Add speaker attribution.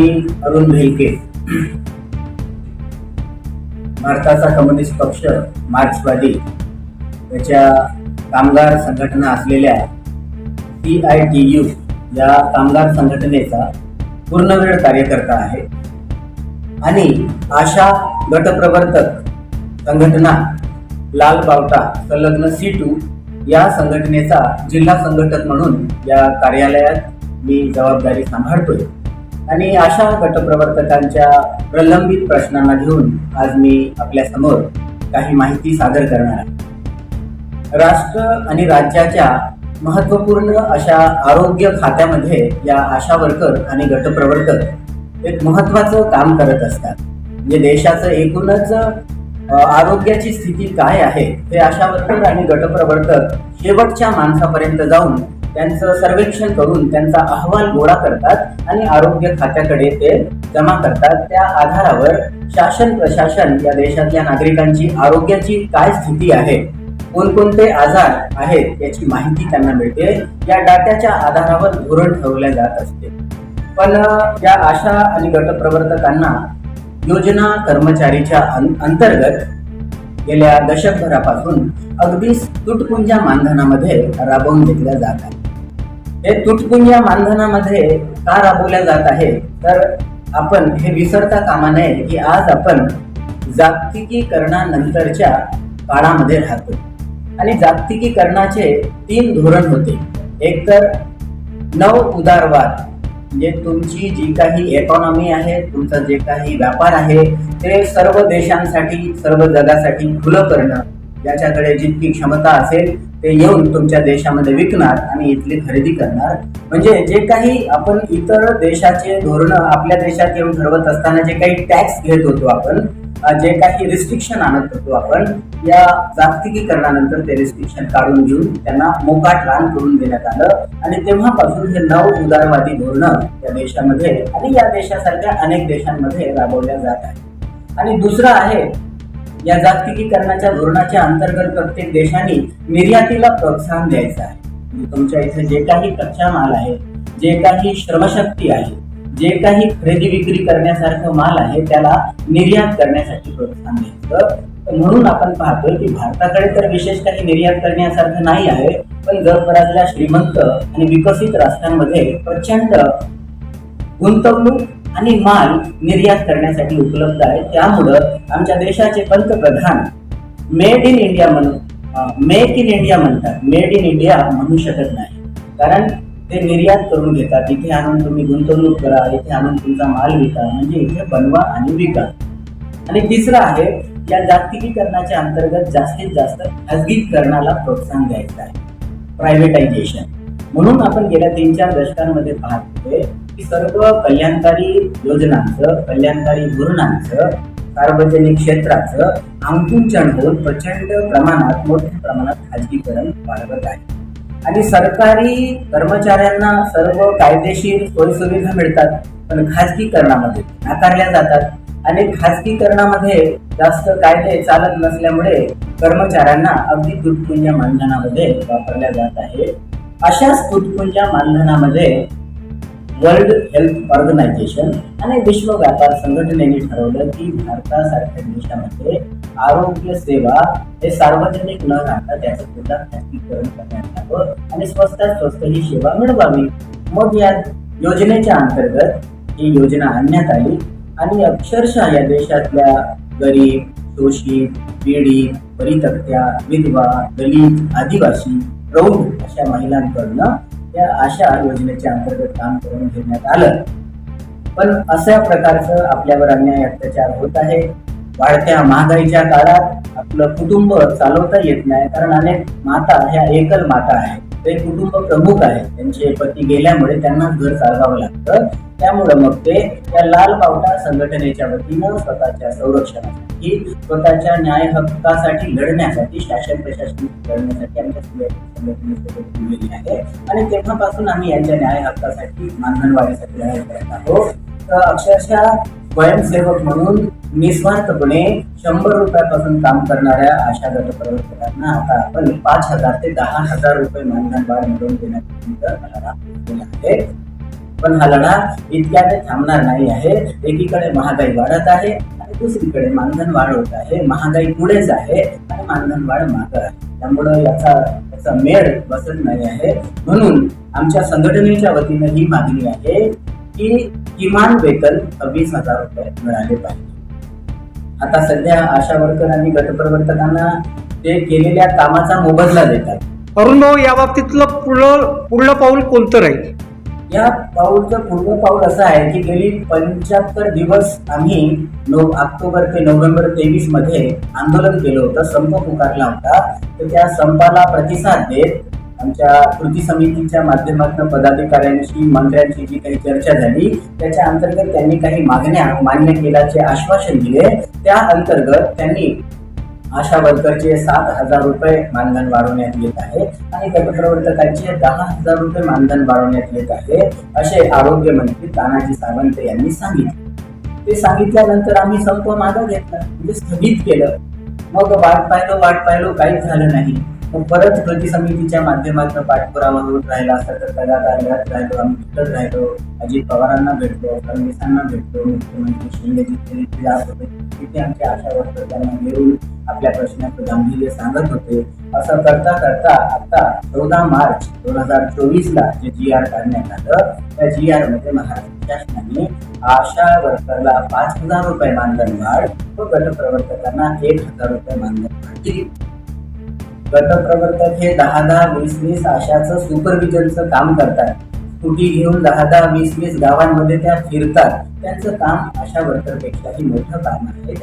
Speaker 1: मी अरुण भेलके भारताचा कम्युनिस्ट पक्ष मार्क्सवादी. याच्या कामगार संघटना असलेल्या सी आय टी यू या कामगार संघटनेचा पूर्णवेळ कार्यकर्ता आहे. आणि आशा गटप्रवर्तक संघटना लाल बावटा संलग्न सी टू या संघटनेचा जिल्हा संघटक म्हणून या कार्यालयात मी जबाबदारी सांभाळतोय. आणि अशा गटप्रवर्तकांच्या प्रलंबित प्रश्नांना घेऊन आज मी आपल्यासमोर काही माहिती सादर करणार आहे. राष्ट्र आणि राज्याच्या महत्त्वपूर्ण अशा आरोग्य खात्यामध्ये या आशा वर्कर आणि गटप्रवर्तक एक महत्वाचं काम करत असतात. म्हणजे देशाचं एकूणच आरोग्याची स्थिती काय आहे हे आशा वर्कर आणि गटप्रवर्तक शेवटच्या माणसापर्यंत जाऊन त्यांचं सर्वेक्षण करून त्यांचा अहवाल गोळा करतात आणि आरोग्य खात्याकडे ते जमा करतात. त्या आधारावर शासन प्रशासन या देशातल्या नागरिकांची आरोग्याची काय स्थिती आहे कोणकोणते आजार आहेत याची माहिती त्यांना मिळते. या डाट्याच्या आधारावर धोरण ठरवले जात असते. पण या आशा आणि गटप्रवर्तकांना योजना कर्मचारीच्या अं- अंतर्गत गेल्या दशकभरापासून अगदी तुटपुंजा मानधनामध्ये राबवून घेतल्या जात आहे हे तुटपुंजा मानधनामध्ये का राबवल्या जात आहे? तर आपण हे विसरता कामा नये की आज आपण जागतिकीकरणानंतरच्या काळामध्ये राहतो. आणि जागतिकीकरणाचे तीन धोरण होते. एक तर नव उदारवाद म्हणजे तुमची जी काही इकॉनॉमी आहे तुमचा जे काही व्यापार आहे ते सर्व देशांसाठी सर्व जगासाठी खुलं करणं. ज्याच्याकडे जितकी क्षमता असेल ते येऊन तुमच्या देशामध्ये विकणार आणि इथली खरेदी करणार. म्हणजे जे काही आपण इतर देशाचे धोरण आपल्या देशात येऊन ठरवत असताना जे काही टॅक्स घेत होतो आपण जे काही रिस्ट्रिक्शन आणत होतो आपण या जागतिकीकरणानंतर ते रिस्ट्रिक्शन काढून घेऊन त्यांना मोकाट रान करून देण्यात आलं. आणि तेव्हापासून हे नव उदारवादी धोरणं या देशामध्ये आणि या देशासारख्या अनेक देशांमध्ये राबवल्या जात आहे आणि दुसरं आहे या जागतिकीकरणाच्या धोरणाच्या अंतर्गत प्रत्येक देशाने निर्यातीला प्रोत्साहन द्यायचं आहे. म्हणजे तुमच्या इथे जे काही कच्चा माल आहे जे काही श्रमशक्ती आहे जे काही खरेदी विक्री करण्यासारखं माल आहे त्याला निर्यात करण्यासाठी प्रोत्साहन द्यायचं. म्हणून आपण पाहतोय की भारताकडे तर विशेष काही निर्यात करण्यासारखं नाही आहे पण जगभरातल्या श्रीमंत आणि विकसित राष्ट्रांमध्ये प्रचंड गुंतवणूक आणि माल निर्यात करण्यासाठी उपलब्ध आहे. त्यामुळं आमच्या देशाचे पंतप्रधान मेड इन इंडिया म्हणून मेक इन इंडिया म्हणतात. मेड इन इंडिया म्हणू शकत नाही. कारण ते निर्यात करून घेतात. इथे आणून तुम्ही गुंतवणूक करा इथे आणून तुमचा माल विका म्हणजे इथे बनवा आणि विका. आणि तिसरं आहे या जागतिकीकरणाच्या अंतर्गत जास्तीत जास्त खाजगीकरणाला प्रोत्साहन द्यायचं आहे. प्रायव्हेटायझेशन म्हणून आपण गेल्या तीन चार दशकांमध्ये पाहतोय की सर्व कल्याणकारी योजनांचं कल्याणकारी धोरणांचं सार्वजनिक क्षेत्राचं अंकुंचन होऊन प्रचंड प्रमाणात मोठ्या प्रमाणात खाजगीकरण वाढवत आहे आणि सरकारी कर्मचाऱ्यांना सर्व कायदेशीर सोयीसुविधा मिळतात पण खाजगीकरणामध्ये नाकारल्या जातात. आणि खाजगीकरणामध्ये जास्त कायदे चालत नसल्यामुळे कर्मचाऱ्यांना अगदी तुटपुंजा मानधनामध्ये वापरल्या जात आहे अशाच तुटपुंजा मानधनामध्ये वर्ल्ड हेल्थ ऑर्गनायझेशन आणि विश्व व्यापार संघटनेने ठरवलं की भारतासारख्या देशामध्ये आरोग्य सेवा हे सार्वजनिक न राहता त्याचं सुद्धा खासगीकरण करण्यात यावं आणि स्वस्तात स्वस्त ही सेवा मिळवावी. मग या योजनेच्या अंतर्गत ही योजना आणण्यात आली आणि अक्षरशः या देशातल्या गरीब शोषित पीडित परितक्त्या विधवा दलित आदिवासी प्रौढ अशा महिलांकडनं या अशा योजनेच्या अंतर्गत काम करून घेण्यात आलं. पण अशा प्रकारचं आपल्यावर अन्याय अत्याचार होत आहे. वाढत्या महागाईच्या काळात आपलं कुटुंब चालवता येत नाही. कारण अनेक माता ह्या एकल माता आहेत. ते कुटुंब प्रमुख आहेत. त्यांचे पती गेल्यामुळे त्यांना घर चालवावं लागतं. त्यामुळं मग ते त्या लाल बावटा संघटनेच्या वतीनं स्वतःच्या संरक्षणासाठी स्वतःच्या न्याय हक्कासाठी लढण्यासाठी शासन प्रशासन लढण्यासाठी आमच्या संघटनेसोबत आहे. आणि तेव्हापासून आम्ही यांच्या न्याय हक्कासाठी मानधन वाढीसाठी लढाई करत आहोत. तर अक्षरशः स्वयंसेवक म्हणून निस्वार्थपणे शंभर रुपयापासून काम करणाऱ्या आशा गट प्रवर्तकांना आता आपण पाच हजार ते दहा हजार रुपये मानधन वाढ मिळवून देण्यात मला पण हा लढा इतक्याने थांबणार नाही आहे. एकीकडे महागाई वाढत आहे आणि दुसरीकडे मानधन वाढ होत आहे. महागाई पुढेच आहे आणि मानधन वाढ माग आहे. त्यामुळं याचा याचा मेळ बसत नाही आहे. म्हणून आमच्या संघटनेच्या वतीनं ही मागणी आहे की किमान वेतन वीस हजार रुपये मिळाले पाहिजे. आता सध्या आशा वर्कर आणि गटप्रवर्तकांना ते केलेल्या कामाचा मोबदला देतात.
Speaker 2: अरुण भाऊ या बाबतीतलं पुढलं पुढलं पाऊल कोणतं राहील?
Speaker 1: या पाऊलचं पूर्ण पाऊल असं आहे की गेली पंच्याहत्तर दिवस आम्ही नऊ ऑक्टोबर ते नोव्हेंबर तेवीसमध्ये आंदोलन केलं होतं संप पुकारला होता. तर त्या संपाला प्रतिसाद देत आमच्या कृती समितीच्या माध्यमातून पदाधिकाऱ्यांशी मंत्र्यांची जी काही चर्चा झाली त्याच्या अंतर्गत त्यांनी काही मागण्या मान्य केल्याचे आश्वासन दिले. त्या अंतर्गत त्यांनी आशा वर्करचे सात हजार रुपये मानधन वाढवण्यात येत आहे आणि गटप्रवर्तकांचे दहा हजार रुपये मानधन वाढवण्यात येत आहे असे आरोग्य मंत्री तानाजी सावंत यांनी सांगितले. ते सांगितल्यानंतर आम्ही संप मागं घेतला म्हणजे स्थगित केलं. मग वाट पाहिलो वाट पाहिलो काहीच झालं नाही. मग परत कृती समितीच्या माध्यमातून पाठपुरावा होत राहिला असता तर त्याला राहत राहिलो आम्ही तिथंच राहिलो अजित पवारांना भेटलो फडणवीसांना भेटलो मुख्यमंत्री शिंदे जिथे जिथे जात होते तिथे आमच्या आशा वर्कर त्यांना घेऊन आपल्या प्रश्नाचं गांभीर्य सांगत होते. असं करता करता आता चौदा मार्च दोन हजार चोवीसला जे जी आर काढण्यात आलं त्या जी आरमध्ये महाराष्ट्र शासनाने आशा वर्करला पाच हजार रुपये मानधन वाढ व गटप्रवर्तकांना एक हजार रुपये मानधन वाढ दिली गटप्रवर्तक हे दहा दहा वीस वीस अशाचं सुपरविजनचं काम करतात. स्कूटी घेऊन दहा दहा वीस वीस गावांमध्ये त्या फिरतात. त्यांचं काम आशा वर्करपेक्षाही मोठं काम आहे.